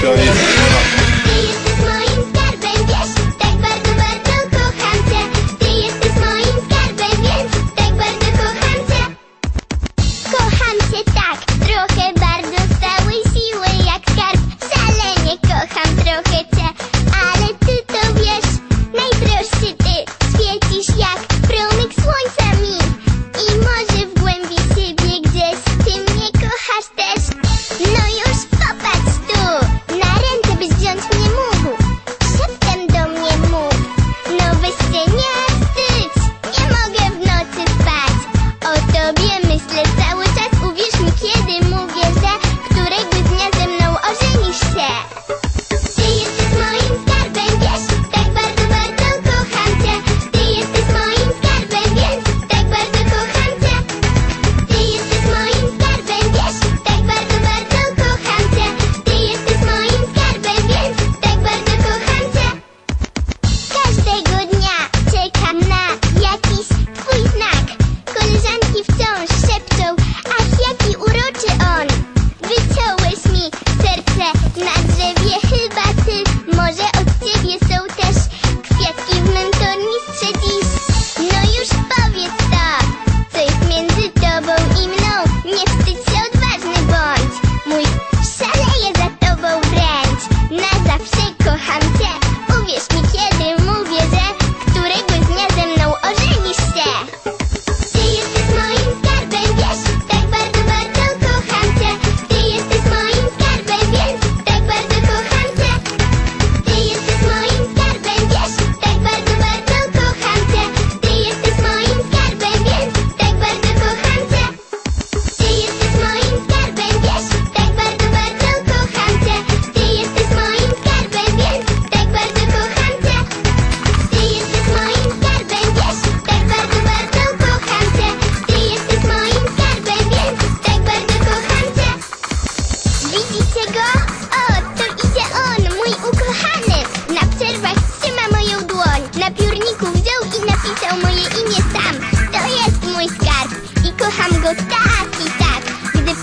show you.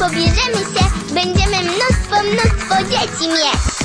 Pobierzemy się, będziemy mnóstwo, mnóstwo dzieci mieć.